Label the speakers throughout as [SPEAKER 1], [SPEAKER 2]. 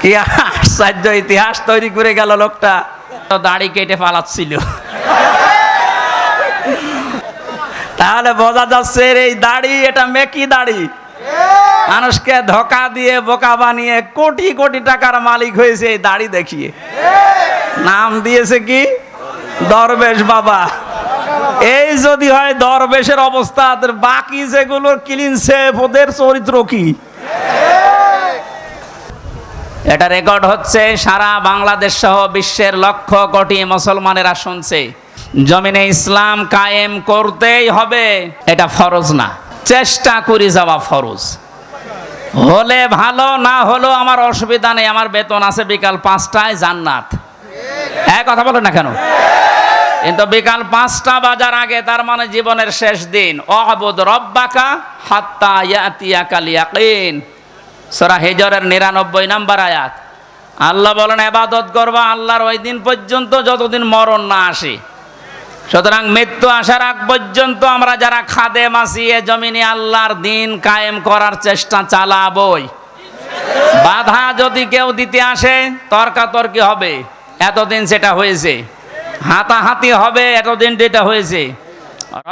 [SPEAKER 1] কি আশ্চর্য ইতিহাস তৈরি করে গেল লোকটা। তো দাড়ি কেটে পালাচ্ছিল তাহলে বোঝা যাচ্ছে এই দাড়ি, এটা মেকি দাড়ি। মানুষকে ধোকা দিয়ে, বোকা বানিয়ে কোটি কোটি টাকার মালিক হয়েছে এই দাড়ি দেখিয়ে। নাম দিয়েছে কি? দরবেশ বাবা। এই যদি হয় দরবেশের অবস্থা বাকি যেগুলো ক্লিন সেফ ওদের চরিত্র কি? এটা রেকর্ড হচ্ছে, সারা বাংলাদেশ সহ বিশ্বের লক্ষ কোটি মুসলমানেরা শুনছে। জমিনে ইসলাম কায়েম করতেই হবে, এটা ফরজ না। চেষ্টা করি যাওয়া ফরজ। হলে ভালো, না হলেও আমার অসুবিধা নেই, আমার বেতন আছে বিকাল পাঁচটায় জান্নাত। এক কথা বলেন না কেন? কিন্তু বিকাল পাঁচটা বাজার আগে, তার মানে জীবনের শেষ দিন। অবুদ রব্বাকা হাত্তা ইয়াতিয়াকাল ইয়াকিন। সূরা হেজরের নিরানব্বই নাম্বার আয়াত। আল্লাহ বলেন এবাদত করবা আল্লাহর ওই দিন পর্যন্ত যতদিন মরণ না আসে। সুতরাং মৃত্যু আসার আগ পর্যন্ত আমরা যারা খাদে মাসিয়ে জমিনে আল্লাহর দিন কায়েম করার চেষ্টা চালাবই। বাধা যদি কেউ দিতে আসে, তর্কাতর্কি হবে। এতদিন সেটা হয়েছে। হাতাহাতি হবে, এতদিন যেটা হয়েছে।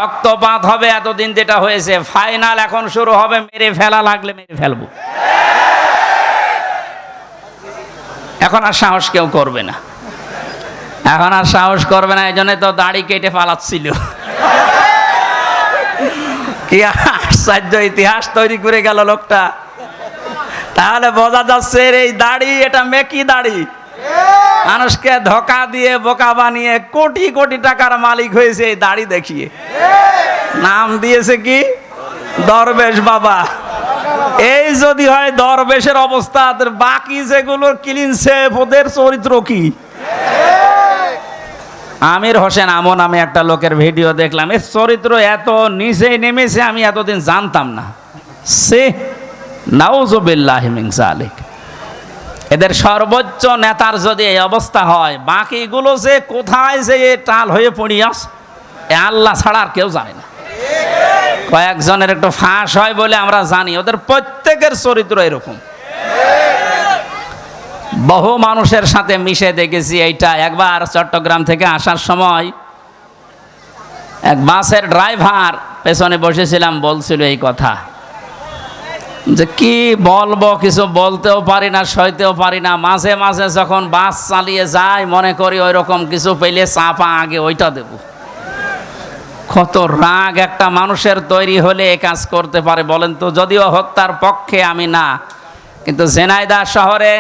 [SPEAKER 1] রক্তপাত হবে, এতদিন যেটা হয়েছে। ফাইনাল এখন শুরু হবে, মেরে ফেলা লাগলে মেরে ফেলব। এখন আর সাহস কেউ করবে না। এখন আর সাহস করবে না এই তো দাড়ি কেটে পালাচ্ছিল কি আশ্চর্য ইতিহাস তৈরি করে গেল লোকটা। তাহলে বোঝা যাচ্ছে এই দাড়ি, এটা মেকি দাড়ি। মানুষকে ধোকা দিয়ে, বোকা বানিয়ে কোটি কোটি টাকার মালিক হয়েছে এই দাড়ি দেখিয়ে। নাম দিয়েছে কি? দরবেশ বাবা। এই যদি হয় দরবেশের অবস্থা বাকি যেগুলো ক্লিন সেফ ওদের চরিত্র কি? আমির হোসেন আমন আমি একটা লোকের ভিডিও দেখলাম এর চরিত্র এত নিচে নেমেছে, আমি এতদিন জানতাম না। সে নাউজুবিল্লাহ মিন জালিক এদের সর্বোচ্চ নেতার যদি এই অবস্থা হয়, বাকিগুলো যে কোথায় যে টাল হয়ে পড়িয়াস আল্লাহ ছাড়া আর কেউ জানে না। কয়েকজনের একটু ফাঁস হয় বলে আমরা জানি, ওদের প্রত্যেকের চরিত্র এরকম। বহু মানুষের সাথে মিশে দেখেছি এইটা। একবার চট্টগ্রাম থেকে আসার সময় এক বাসের ড্রাইভার পেছনে বসেছিলাম, বলছিল এই কথা যে, কি বলব, কিছু বলতেও পারি না, সইতেও পারি না। মাঝে মাঝে যখন বাস চালিয়ে যায়, মনে করি ওই রকম কিছু পেলে চাপা আগে ওইটা দেব। কত রাগ একটা মানুষের তৈরি হলে এ কাজ করতে পারে বলেন তো, যদিও হত্যার পক্ষে আমি না। কিন্তু জেনাইদা শহরে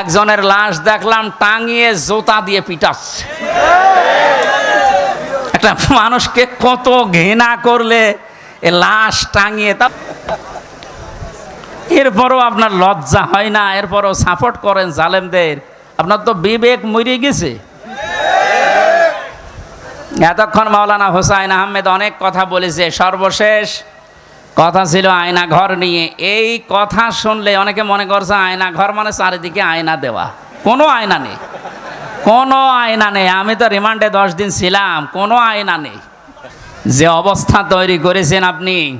[SPEAKER 1] একজনের লাশ দেখলাম টাঙিয়ে জোতা দিয়ে পিটাচ্ছে। একটা মানুষকে কত ঘৃণা করলে এ লাশ টাঙিয়ে তা এরপরও আপনার লজ্জা হয় না, এরপরও সাপোর্ট করেন জালেমদের। আপনার তো বিবেক মরে গেছে। এতক্ষণ মাওলানা হোসাইন আহমেদ অনেক কথা বলেছে, সর্বশেষ কথা ছিল আয়না ঘর নিয়ে। এই কথা শুনলে অনেকে মনে করছে আয়না ঘর মানে চারিদিকে আয়না দেওয়া। কোনো আয়না নেই। কোনো আয়না নেই। আমি তো রিমান্ডে দশ দিন ছিলাম, কোনো আয়না নেই। যে অবস্থা তৈরি করেছেন আপনি,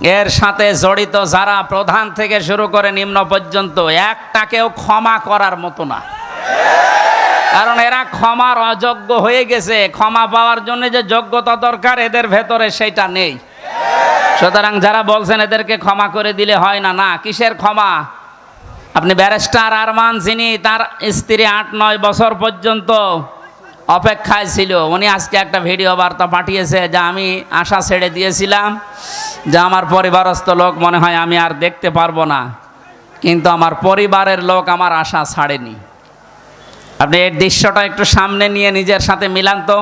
[SPEAKER 1] এর সাথে জড়িত যারা প্রধান থেকে শুরু করে নিম্ন পর্যন্ত, একটাকেও ক্ষমা করার মতো না। কারণ এরা ক্ষমার অযোগ্য হয়ে গেছে। ক্ষমা পাওয়ার জন্য যে যোগ্যতা দরকার, এদের ভেতরে সেটা নেই। সুতরাং যারা বলছেন এদেরকে ক্ষমা করে দিলে হয় না না, কিসের ক্ষমা? আপনি ব্যারিস্টার আরমান যিনি, তার স্ত্রী আট, নয় বছর পর্যন্ত অপেক্ষায় ছিল। উনি আজকে একটা ভিডিও বার্তা পাঠিয়েছে যে আমি আশা ছেড়ে দিয়েছিলাম, যে আমার পরিবারস্থ লোক মনে হয় আমি আর দেখতে পারব না। কিন্তু আমার পরিবারের লোক আমার আশা ছাড়েনি। আপনি এই দৃশ্যটা একটু সামনে নিয়ে নিজের সাথে মিলান তো।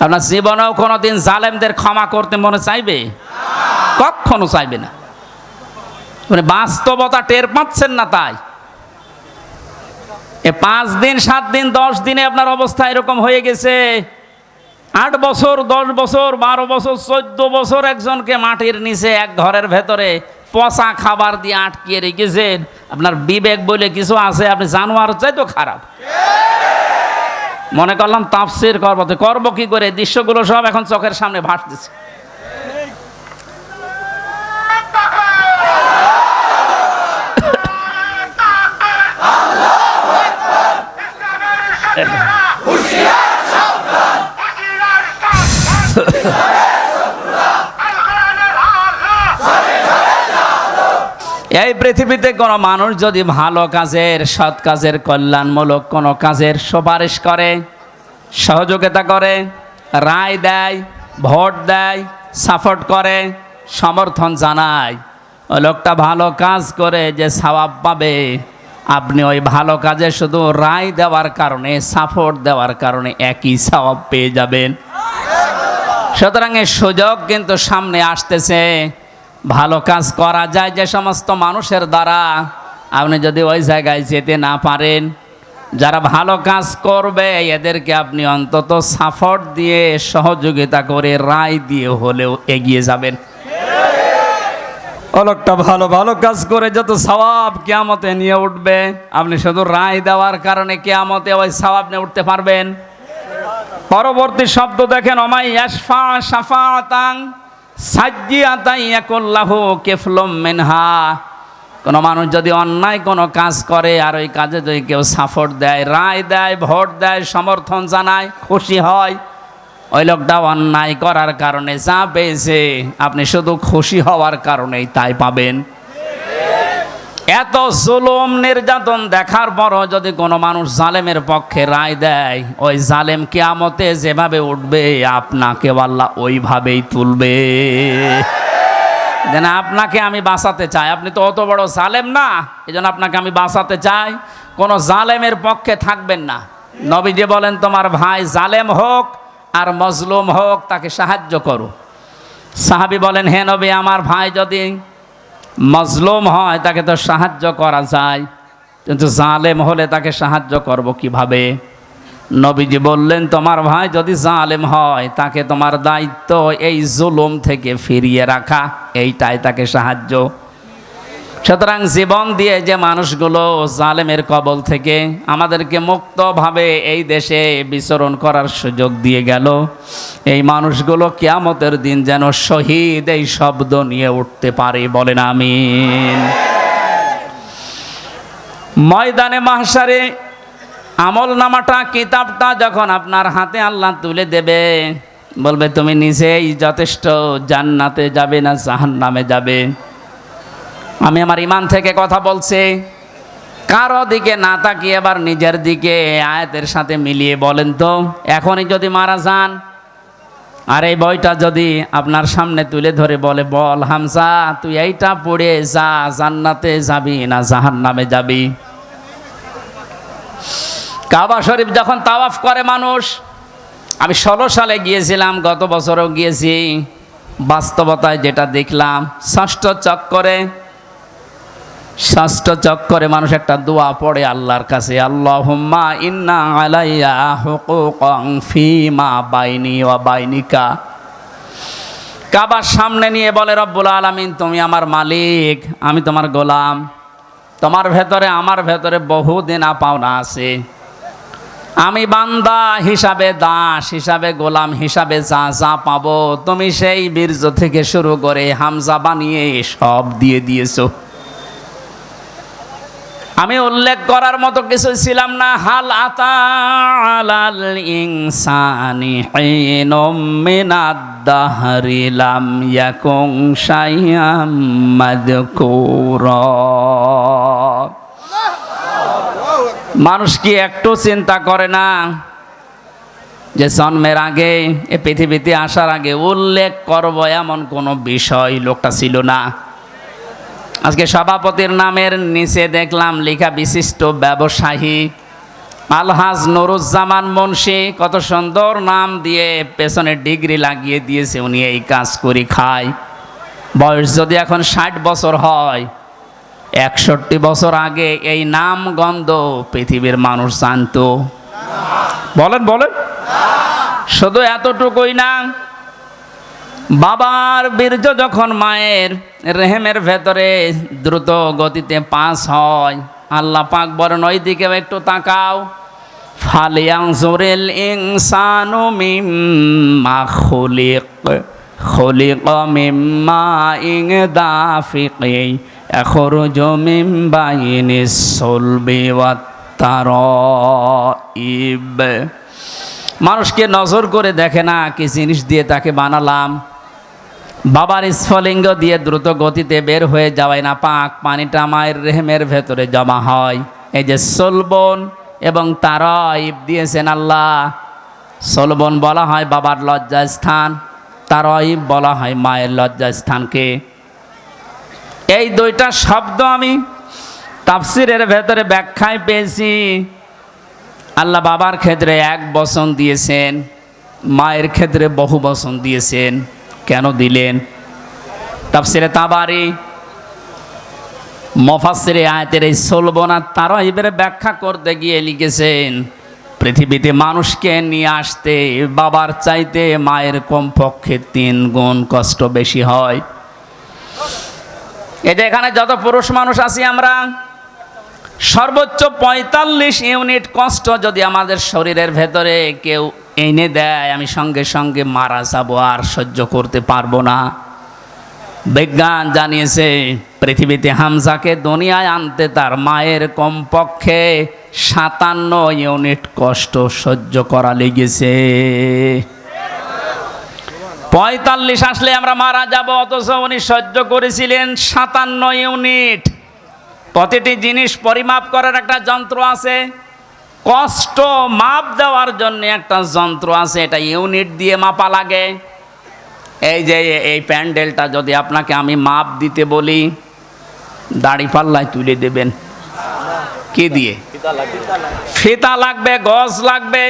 [SPEAKER 1] আপনার জীবনেও কোনো দিন জালেমদের ক্ষমা করতে মনে চাইবে? কখনো চাইবে না। মানে বাস্তবতা টের পাচ্ছেন না তাই। এ পাঁচ দিন, সাত দিন, দশ দিনে আপনার অবস্থা এরকম হয়ে গেছে। আট বছর, দশ বছর, বারো বছর, চোদ্দ বছর একজনকে মাটির নিচে এক ঘরের ভেতরে পচা খাবার দিয়ে আটকিয়ে রেখেছেন। আপনার বিবেক বলে কিছু আছে, আপনি জানোয়ার চাই তো খারাপ। মনে করলাম তাপসির করব। তো করব কি করে? দৃশ্যগুলো সব এখন চোখের সামনে ভাসতেছে। Yeah. এই পৃথিবীতে কোনো মানুষ যদি ভালো কাজের, সৎ কাজের, কল্যাণমূলক কোনো কাজের সুপারিশ করে, সহযোগিতা করে, রায় দেয়, ভোট দেয়, সাপোর্ট করে, সমর্থন জানায় ওই লোকটা ভালো কাজ করে যে সওয়াব পাবে, আপনি ওই ভালো কাজে শুধু রায় দেওয়ার কারণে, সাপোর্ট দেওয়ার কারণে একই সওয়াব পেয়ে যাবেন। সুতরাং সুযোগ কিন্তু সামনে আসতেছে। ভালো কাজ করা যায় যে সমস্ত মানুষের দ্বারা। আপনি যদি ওই জায়গায় যেতে না পারেন, যারা ভালো কাজ করবে, এদেরকে আপনি অন্তত সাপোর্ট দিয়ে, সহযোগিতা করে, রায় দিয়ে হলেও এগিয়ে যাবেন। ও লোকটা ভালো ভালো কাজ করে যত সওয়াব কেয়ামতে নিয়ে উঠবে, আপনি শুধু রায় দেওয়ার কারণে কেয়ামতে ওই সওয়াব নিয়ে উঠতে পারবেন। পরবর্তী শব্দ দেখেন অমাই ইয়াকুল্লাহু কেফলম মিনহা। কোনো মানুষ যদি অন্যায় কোনো কাজ করে, আর ওই কাজে যদি কেউ সাপোর্ট দেয়, রায় দেয়, ভোট দেয়, সমর্থন জানায়, খুশি হয়, ওই লোকটা অন্যায় করার কারণে যা পেয়েছে, আপনি শুধু খুশি হওয়ার কারণেই তাই পাবেন। এত জুলুম নির্যাতন দেখার পরও যদি কোনো মানুষ জালেমের পক্ষে রায় দেয়, ওই জালেম কেয়ামতে যেভাবে উঠবে, আপনাকে আল্লাহ ওইভাবেই তুলবে। যেন আপনাকে আমি বাঁচাতে চাই। আপনি তো অত বড় জালেম না এই জন্য আপনাকে আমি বাঁচাতে চাই। কোনো জালেমের পক্ষে থাকবেন না। নবী যে বলেন, তোমার ভাই জালেম হোক আর মজলুম হোক, তাকে সাহায্য করো। সাহাবি বলেন, হে নবী, আমার ভাই যদি মজলুম হয়, তাকে তো সাহায্য করা যায়। কিন্তু জালেম হলে তাকে সাহায্য করব কীভাবে? নবীজি বললেন, তোমার ভাই যদি জালেম হয়, তাকে তোমার দায়িত্ব এই জুলুম থেকে ফিরিয়ে রাখা। এইটাই তাকে সাহায্য সুতরাং জীবন দিয়ে যে মানুষগুলো জালেমের কবল থেকে আমাদেরকে মুক্তভাবে এই দেশে বিচরণ করার সুযোগ দিয়ে গেল। এই মানুষগুলো কেয়ামতের দিন যেন শহীদ এই শব্দ নিয়ে উঠতে পারে বলেন আমিন। ময়দানে মাহসারে আমল নামাটা, কিতাবটা যখন আপনার হাতে আল্লাহ তুলে দেবে, বলবে, তুমি নিজেই যথেষ্ট জান্নাতে যাবে না জাহান্নামে যাবে। আমি আমার ইমান থেকে কথা বলছি। কারও দিকে না তাকিয়ে এবার নিজের দিকে আয়াতের সাথে মিলিয়ে বলেন তো, এখনই যদি মারা যান। আর এই বইটা যদি আপনার সামনে তুলে ধরে বলে, বল হামসা তুই এইটা পড়ে যা, জান্নাতে যাবি না জাহান নামে যাবি? কাবা শরীফ যখন তাওয়াফ করে মানুষ, আমি ষোলো সালে গিয়েছিলাম, গত বছরও গিয়েছি। বাস্তবতায় যেটা দেখলাম, ষষ্ঠ চক্করে ষষ্ঠ চক্করে মানুষ একটা দোয়া পড়ে আল্লাহর কাছে, আল্লাহুম্মা ইন্না আলাইয়া হুকুকং ফিমা বাইনি ওয়া বাইনিকা। কাবার সামনে নিয়ে বলে, রব্বুল আলামিন, তুমি আমার মালিক, আমি তোমার গোলাম। তোমার ভেতরে, আমার ভেতরে বহু বহুদিন পাওনা আছে। আমি বান্দা হিসাবে দাস, হিসাবে গোলাম, হিসাবে যা যা পাবো, তুমি সেই বীর্য থেকে শুরু করে হামজা বানিয়ে সব দিয়ে দিয়েছ। আমি উল্লেখ করার মতো কিছু ছিলাম না। হাল আতাল ইনসানি হিনুম মিনাদ দাহরি লাম ইয়াকুং শাইয়াম মাদকুরা মানুষ কি একটু চিন্তা করে না যে জন্মের আগে, এ পৃথিবীতে আসার আগে উল্লেখ করব এমন কোনো বিষয় লোকটা ছিল না। আজকে সভাপতির নামের নিচে দেখলাম লেখা বিশিষ্ট ব্যবসায়ী। আলহাজ নুরুজ্জামান মুন্সি, কত সুন্দর নাম দিয়ে পেছনে ডিগ্রি লাগিয়ে দিয়েছে, উনি এই কাজ করে খায়। বয়স যদি এখন ষাট বছর হয়, একষট্টি বছর আগে এই নাম গন্ধ পৃথিবীর মানুষ জানতো। বলেন বলেন। শুধু এতটুকুই না বাবার বীর্য যখন মায়ের রেহেমের ভেতরে দ্রুত গতিতে পাস হয়, আল্লাহ পাক বলেন ওই দিকেও একটু তাকাও। ফালিয়াংজুরিল ইনসানু মিম্মা খুলিক খুলিক মিম্মা ইং দাফিকি, এখরুজু মিন বাইনিস সুলবি ওয়াত তারাইব মানুষকে নজর করে দেখে না কি জিনিস দিয়ে তাকে বানালাম। বাবার স্ফলিঙ্গ দিয়ে দ্রুত গতিতে বের হয়ে যাওয়ায় না পাক পানিটা মায়ের রেহেমের ভেতরে জমা হয়। এই যে সোলবন এবং তারইব দিয়েছেন আল্লাহ। সোলবন বলা হয় বাবার লজ্জাস্থান তারইব বলা হয় মায়ের লজ্জাস্থানকে এই দুইটা শব্দ আমি তাফসিরের ভেতরে ব্যাখ্যায় পেয়েছি। আল্লাহ বাবার ক্ষেত্রে এক বসন দিয়েছেন, মায়ের ক্ষেত্রে বহু বসন দিয়েছেন। কেন দিলেন? তাফসিরে তাবারি মফাসিরে আয়তের এই সোলবনা তারা এবারে ব্যাখ্যা করতে গিয়ে লিখেছেন, পৃথিবীতে মানুষকে নিয়ে আসতে বাবার চাইতে মায়ের কমপক্ষে তিন গুণ কষ্ট বেশি হয়। এই যে এখানে যত পুরুষ মানুষ আছি আমরা, সর্বোচ্চ পঁয়তাল্লিশ ইউনিট কষ্ট যদি আমাদের শরীরের ভেতরে কেউ এনে দেয়, আমি সঙ্গে সঙ্গে মারা যাব, আর সহ্য করতে পারব না। বিজ্ঞান জানিয়েছে, পৃথিবীতে হামজাকে দুনিয়ায় আনতে তার মায়ের কমপক্ষে সাতান্ন ইউনিট কষ্ট সহ্য করা লেগেছে। পঁয়তাল্লিশ আসলে আমরা মারা যাব, অথচ উনি সহ্য করেছিলেন সাতান্ন ইউনিট। প্রতিটি জিনিস পরিমাপ করার একটা যন্ত্র আছে। কষ্ট মাপ দেওয়ার জন্য একটা যন্ত্র আছে, এটা ইউনিট দিয়ে মাপা লাগে। এই যে এই প্যান্ডেলটা যদি আপনাকে আমি মাপ দিতে বলি, দাড়ি পাল্লায় তুলে দেবেন। কি দিয়ে? ফিতা লাগবে, গজ লাগবে,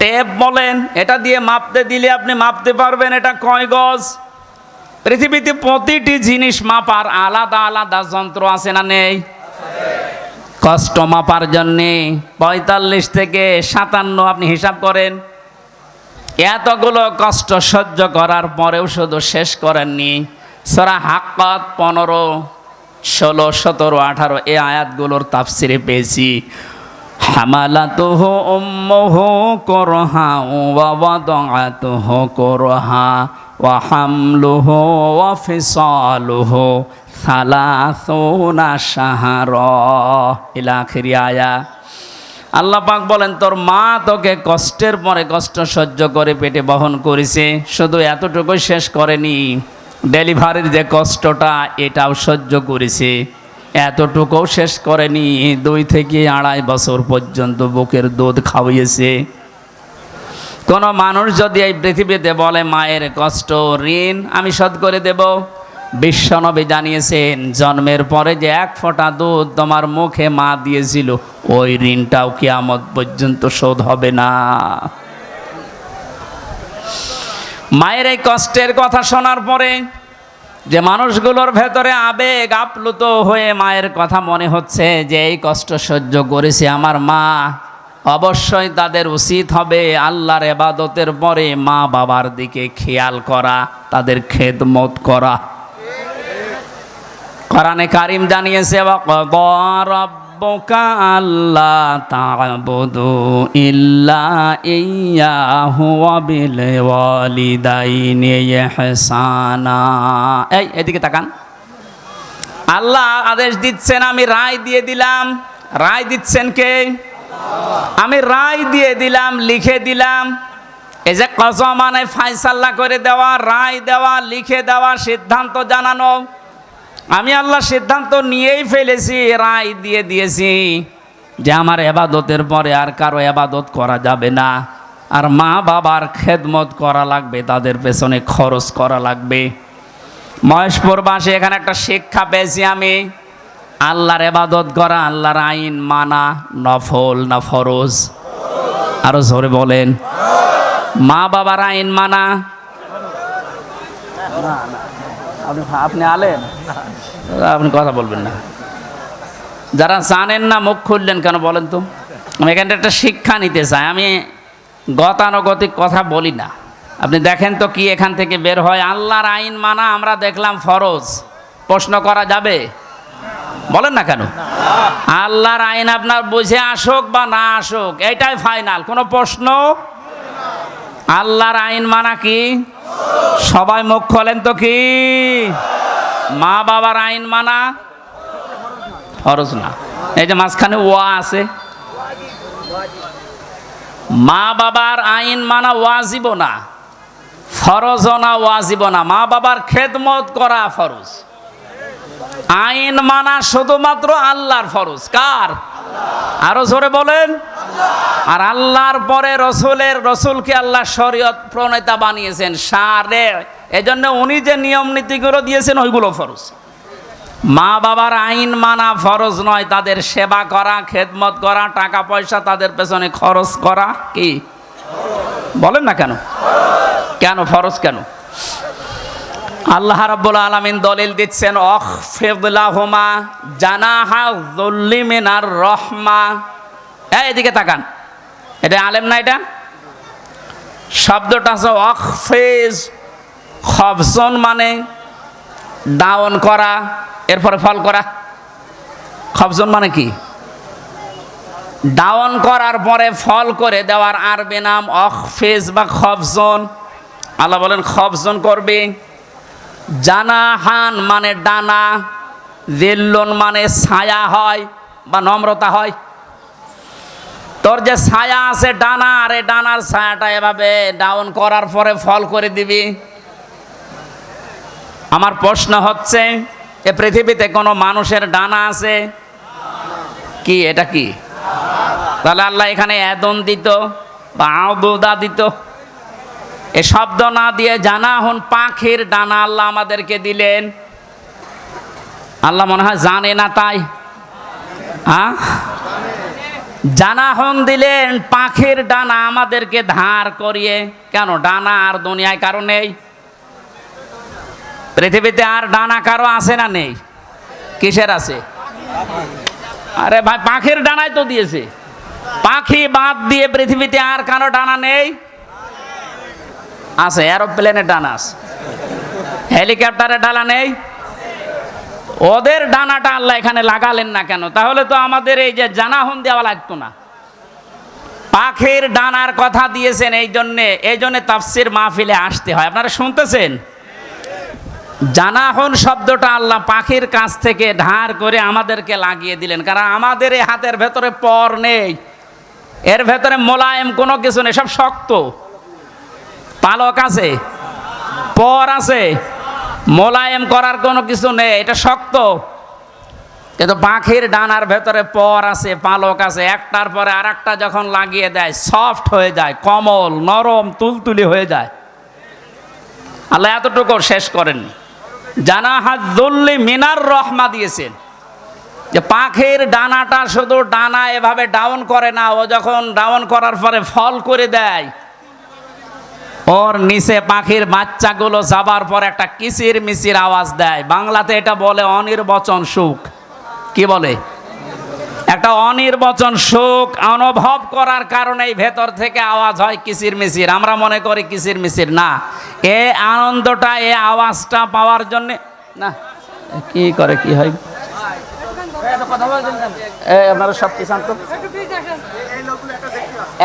[SPEAKER 1] টেপ বলেন, এটা দিয়ে মাপতে দিলে আপনি মাপতে পারবেন, এটা কয় গজ? পৃথিবীতে প্রতিটি জিনিস মাপার আলাদা আলাদা যন্ত্র আছে না নেই? কষ্ট মাপার জন্যে পঁয়তাল্লিশ থেকে সাতান্ন আপনি হিসাব করেন। এতগুলো কষ্ট সহ্য করার পরেও শুধু শেষ করেননি। সরা হাক্কাত পনেরো, ষোলো, সতেরো, আঠারো, এ আয়াতগুলোর তাফসিরে পেয়েছি। হামালাতুহ উম্মুহ করহা ওয়া ওয়াদাআতুহ করহা ওয়া হামলুহু ওয়া ফিসালুহু সালাসুনা আয়া। আল্লাহ পাক বলেন, তোর মা তোকে কষ্টের পরে কষ্ট সহ্য করে পেটে বহন করেছে, শুধু এতটুকু শেষ করেনি। ডেলিভারির যে কষ্টটা, এটাও সহ্য করেছে। এতটুকুও শেষ করেনি, দুই থেকে আড়াই বছর পর্যন্ত বুকের দুধ খাওয়িয়েছে। কোনো মানুষ যদি এই পৃথিবীতে বলে, মায়ের কষ্ট, ঋণ আমি শোধ করে দেব। বিশ্বনবী জানিয়েছেন, জন্মের পরে যে এক ফোঁটা দুধ তোমার মুখে মা দিয়েছিল, ওই ঋণটাও কি কিয়ামত পর্যন্ত শোধ হবে না। মায়ের এই কষ্টের কথা শোনার পরে যে মানুষগুলোর ভেতরে আবেগ আপ্লুত হয়ে মায়ের কথা মনে হচ্ছে যে, এই কষ্ট সহ্য করেছে আমার মা, অবশ্যই তাদের উচিত হবে আল্লাহর এবাদতের পরে মা বাবার দিকে খেয়াল করা, তাদের খেদমত করা। কোরআনে কারিম জানিয়েছে আল্লাহ ইল্লা এই, এদিকে তাকান। আল্লাহ আদেশ দিচ্ছেন, আমি রায় দিয়ে দিলাম। রায় দিচ্ছেন কে? আমি রায় দিয়ে দিলাম, লিখে দিলাম। এই যে কসম মানে ফাইসাল্লা করে দেওয়া, রায় দেওয়া, লিখে দেওয়া সিদ্ধান্ত জানানো। আমি আল্লাহ সিদ্ধান্ত নিয়েই ফেলেছি, রায় দিয়ে দিয়েছি যে আমার এবাদতের পরে আর কারও এবাদত করা যাবে না। আর মা বাবার খেদমত করা লাগবে, তাদের পেছনে খরচ করা লাগবে। মহেশপুর বাসে এখানে একটা শিক্ষা পেয়েছি আমি, আল্লাহর এবাদত করা, আল্লাহর আইন মানা নফল না ফরজ। আরও জোরে বলেন। মা বাবার আইন মানা আপনি আপনি আলেন আপনি কথা বলবেন না। যারা জানেন না, মুখ খুললেন কেন বলেন তো? আমি এখানটা একটা শিক্ষা নিতে চাই। আমি গতানুগতিক কথা বলি না। আপনি দেখেন তো কি এখান থেকে বের হয়। আল্লাহর আইন মানা আমরা দেখলাম ফরজ। প্রশ্ন করা যাবে? বলেন না কেন? আল্লাহর আইন আপনার বুঝে আসুক বা না আসুক, এটাই ফাইনাল কোনো প্রশ্ন? আল্লাহর আইন মানা কি? সবাই মুখ খোলেন তো কি? মা বাবার আইন মানা? ফরজ না। এই যে মাঝখানে ওয়া আছে। মা বাবার আইন মানা ওয়াজিব না। ফরজ না ওয়াজিব না। মা বাবার খেদমত করা ফরজ। আইন মানা শুধুমাত্র আল্লাহর ফরজ, কার? আরও জোরে বলেন। আর আল্লাহর পরে রসুলের, রসুলকে আল্লাহ শরীয়ত প্রণেতা বানিয়েছেন, সারে। এজন্য উনি যে নিয়ম নীতিগুলো দিয়েছেন, ওইগুলো ফরজ। মা বাবার আইন মানা ফরজ নয়, তাদের সেবা করা, খেদমত করা, টাকা পয়সা তাদের পেছনে খরচ করা, কি? বলেন না কেন? কেন ফরজ কেন? আল্লাহ রাব্বুল আলামিন দলিল দিচ্ছেন অখফিদলাহুমা জানাহা যুল্লিমিনার রহমা। এদিকে তাকান। এটা আলেম না এটা? শব্দটা আছে অখফেজ। খবসন মানে ডাউন করা, এরপরে ফল করা। খবজন মানে কি? ডাউন করার পরে ফল করে দেওয়ার আরবি নাম অখফেজ বা খবজন আল্লাহ বলেন খবজন করবে? জানাহান মানে ডানা, জেল্লন মানে ছায়া হয় বা নম্রতা হয়। তোর যে ছায়া আছে ডানা, আর এই ডানার ছায়াটা এভাবে ডাউন করার পরে ফল করে দিবি। আমার প্রশ্ন হচ্ছে, এ পৃথিবীতে কোনো মানুষের ডানা আছে? কি, এটা কি? তাহলে আল্লাহ এখানে এদন দিত বা আউদা দিত। এ শব্দ না দিয়ে জানা হন পাখির ডানা আল্লাহ আমাদেরকে দিলেন। আল্লাহ মনে হয় জানে না তাই। জানা হন দিলেন পাখির ডানা আমাদেরকে ধার করিয়ে। কেন? ডানা আর দুনিয়ায় কারও নেই। পৃথিবীতে আর ডানা কারও আছে না নেই? কিসের আছে? আরে ভাই, পাখির ডানাই তো দিয়েছে। পাখি বাদ দিয়ে পৃথিবীতে আর কারও ডানা নেই। আছে এরোপ্লেনের ডানা আছে হেলিকপ্টারের ডানা নেই। ওদের ডানাটা আল্লাহ এখানে লাগালেন না কেন? তাহলে তো আমাদের এই যে জানাহন দেওয়া লাগতো না। পাখির ডানার কথা দিয়েছেন এই জন্যে এই জন্যে তাফসির মাহফিলে আসতে হয়। আপনারা শুনতেছেন? জানাহন শব্দটা আল্লাহ পাখির কাছ থেকে ধার করে আমাদেরকে লাগিয়ে দিলেন। কারণ আমাদের এই হাতের ভেতরে পর নেই। এর ভেতরে মোলায়েম কোনো কিছু নেই, সব শক্ত। পালক আছে, পর আছে, মোলায়েম করার কোনো কিছু নেই, এটা শক্ত। কিন্তু পাখির ডানার ভেতরে পর আছে, পালক আছে, একটার পরে আর একটা যখন লাগিয়ে দেয়, সফট হয়ে যায়, কমল, নরম, তুলতুলি হয়ে যায়। আল্লাহ এতটুকু শেষ করেননি। জানা হাজুল্লি মিনার রহমা দিয়েছেন যে পাখির ডানাটা শুধু ডানা এভাবে ডাউন করে না, ও যখন ডাউন করার পরে ফল করে দেয় ওর নিচে পাখির বাচ্চাগুলো যাবার পর একটা কিচির মিচির আওয়াজ দেয়। বাংলাতে এটা বলে অনির্বচন সুখ। কি বলে? একটা অনির্বচন সুখ অনুভব করার কারণেই ভেতর থেকে আওয়াজ হয় কিচির মিচির। আমরা মনে করি কিচির মিচির না। এ আনন্দটা, এ আওয়াজটা পাওয়ার জন্যে না কি করে, কি হয়? সব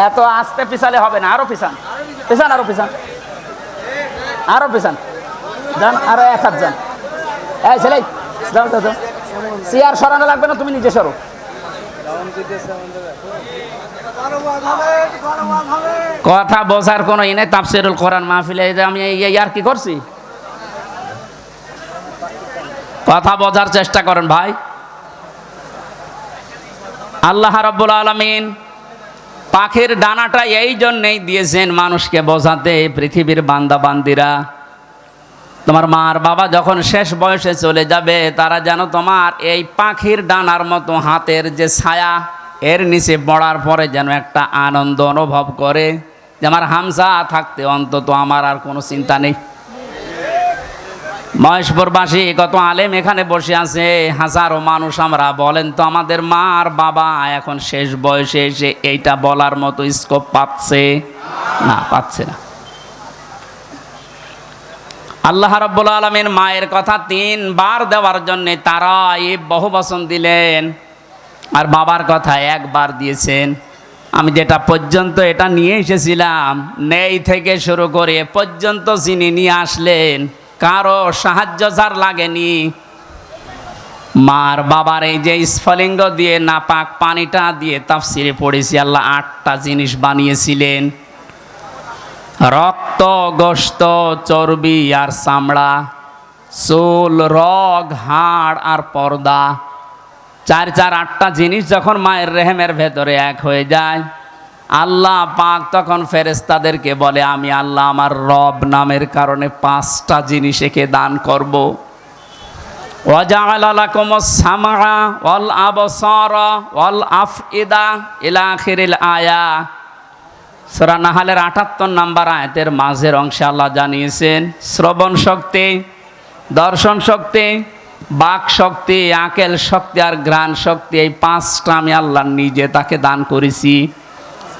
[SPEAKER 1] এত আস্তে পিছালে হবে না, আরও পিছান। পিছান আরও পিছান। আরও পিছান। যান আরও এক হাত যান। এই ছেলে চেয়ার সরানো লাগবে না, তুমি নিজে সরো। কথা বোঝার কোনো ইনে তাফসিরুল কোরআন মাহফিলে। যে আমি এই আর কি করছি? কথা বোঝার চেষ্টা করেন ভাই। আল্লাহ রাব্বুল আলামিন পাখির ডানাটা এই জন্যেই দিয়েছেন মানুষকে বোঝাতে পৃথিবীর বান্দা বান্দিরা তোমার মার বাবা যখন শেষ বয়সে চলে যাবে, তারা যেন তোমার এই পাখির ডানার মতো হাতের যে ছায়া, এর নিচে পড়ার পরে যেন একটা আনন্দ অনুভব করে। যে আমার হামসা থাকতে অন্তত আমার আর কোনো চিন্তা নেই। মহেশপুরবাসী কত আলেম এখানে বসে আছে। হাজারো মানুষ আমরা বলেন তো আমাদের মা আর বাবা এখন শেষ বয়সে এসে এইটা বলার মতো স্কোপ পাচ্ছে না পাচ্ছে না। আল্লাহ রব্বুল আলমীর মায়ের কথা তিনবার দেওয়ার জন্য তারা এই বহু বচন দিলেন। আর বাবার কথা একবার দিয়েছেন। আমি যেটা পর্যন্ত এটা নিয়ে এসেছিলাম, নেই থেকে শুরু করে পর্যন্ত যিনি নিয়ে আসলেন কারও সাহায্য যার লাগেনি। মার বাবার এই যে স্ফলিঙ্গ দিয়ে নাপাক পানিটা দিয়ে তাফসিরে পড়েছি, আল্লাহ আটটা জিনিস বানিয়েছিলেন। রক্ত গোস্ত চর্বি আর চামড়া, চুল, রগ, হাড় আর পর্দা। চার চার আটটা জিনিস যখন মায়ের রেহেমের ভেতরে এক হয়ে যায় আল্লাহ পাক তখন ফেরেস্তাদেরকে বলে, আমি আল্লাহ আমার রব নামের কারণে পাঁচটা জিনিস একে দান করব। ইলা আখিরিল আয়া। সূরা নাহালের 78 নাম্বার আয়াতের মাঝের অংশে আল্লাহ জানিয়েছেন, শ্রবণ শক্তি, দর্শন শক্তি, বাক শক্তি, আকেল শক্তি আর ঘ্রাণ শক্তি, এই পাঁচটা আমি আল্লাহ নিজে তাকে দান করেছি।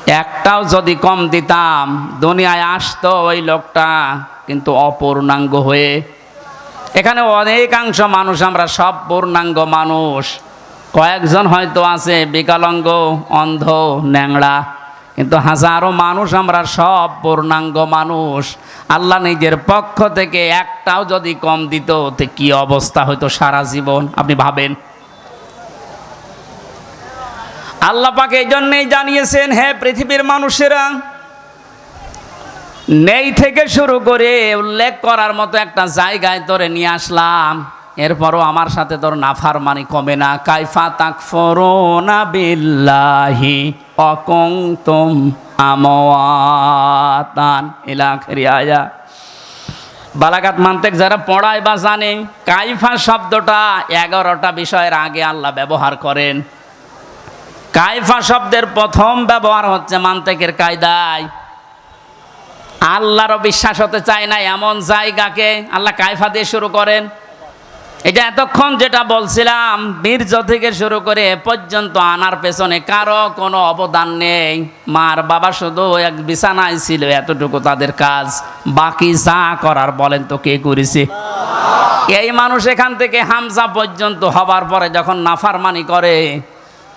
[SPEAKER 1] একটাও যদি কম দিতাম, দুনিয়ায় আসতো ওই লোকটা, কিন্তু অপূর্ণাঙ্গ হয়ে। এখানে অনেকাংশ মানুষ, আমরা সব পূর্ণাঙ্গ মানুষ। কয়েকজন হয়তো আছে, বিকলাঙ্গ, অন্ধ, ন্যাংড়া। কিন্তু হাজারো মানুষ, আমরা সব পূর্ণাঙ্গ মানুষ। আল্লাহ নিজের পক্ষ থেকে একটাও যদি কম দিত কি অবস্থা হয়তো সারা জীবন? আপনি ভাবেন? আল্লাহ পাকে এই জন্যেই জানিয়েছেন হ্যাঁ পৃথিবীর মানুষেরা, নেই থেকে শুরু করে উল্লেখ করার মতো একটা জায়গায় তোরে নিয়ে আসলাম। এরপরও আমার সাথে তোর নাফার মানি কমে না। কাইফা তাক ফরোনা বিল্লাহি অকং তুম আমাতান ইলাখরি আয়া। বালাগাত মান্তেক যারা পড়ায় বা জানে, কাইফা শব্দটা এগারোটা বিষয়ের আগে আল্লাহ ব্যবহার করেন। কাইফা শব্দের প্রথম ব্যবহার হচ্ছে মান্তেকের কায়দায়। আল্লাহরও বিশ্বাস হতে চায় না এমন জায়গাকে। আল্লাহ কায়ফা দিয়ে শুরু করেন। এটা এতক্ষণ যেটা বলছিলাম, বীর্য থেকে শুরু করে এ পর্যন্ত আনার পেছনে কারও কোনো অবদান নেই। মার বাবা শুধু এক বিছানায় ছিল, এতটুকু তাদের কাজ। বাকি যা করার বলেন তো কে করেছে? এই মানুষ এখান থেকে হামজা পর্যন্ত হবার পরে যখন নাফারমানি করে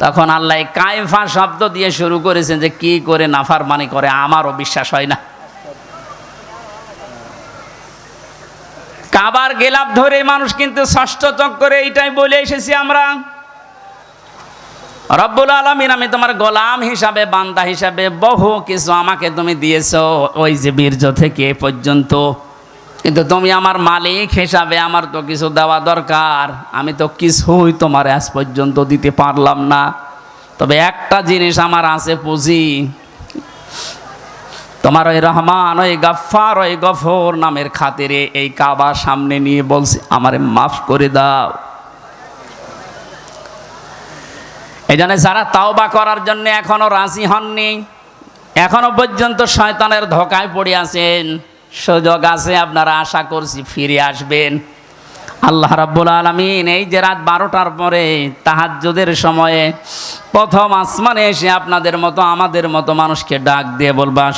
[SPEAKER 1] তখন আল্লাহ কায়ফা শব্দ দিয়ে শুরু করেছেন যে কি করে নাফার নাফারমানি করে, আমারও বিশ্বাস হয় না। কাবার গেলাপ ধরে মানুষ কিন্তু ষষ্ঠ চক্করে এইটাই বলে এসেছি আমরা। রব্বুল আলমিন, আমি তোমার গোলাম হিসাবে, বান্দা হিসাবে বহু কিছু আমাকে তুমি দিয়েছ, ওই যে বীর্য থেকে পর্যন্ত। কিন্তু তুমি আমার মালিক হিসাবে আমার তো কিছু দেওয়া দরকার। আমি তো কিছুই তোমার আজ পর্যন্ত দিতে পারলাম না। তবে একটা জিনিস আমার আছে পুঁজি। তোমার ওই রহমান, ওই গফার ওই গফর নামের খাতিরে এই কাবা সামনে নিয়ে বলছে, আমারে মাফ করে দাও। এই জন্য যারা তাওবা করার জন্য এখনও রাজি হননি, এখনও পর্যন্ত শয়তানের ধোকায় পড়ে আছেন। সুযোগ আছে, আপনারা আশা করছি ফিরে আসবেন। আল্লাহ রাব্বুল আলমিন এই যে রাত বারোটার পরে তাহাজ্জুদের সময়ে প্রথম আসমানে এসে আপনাদের মতো, আমাদের মতো মানুষকে ডাক দিয়ে বলবা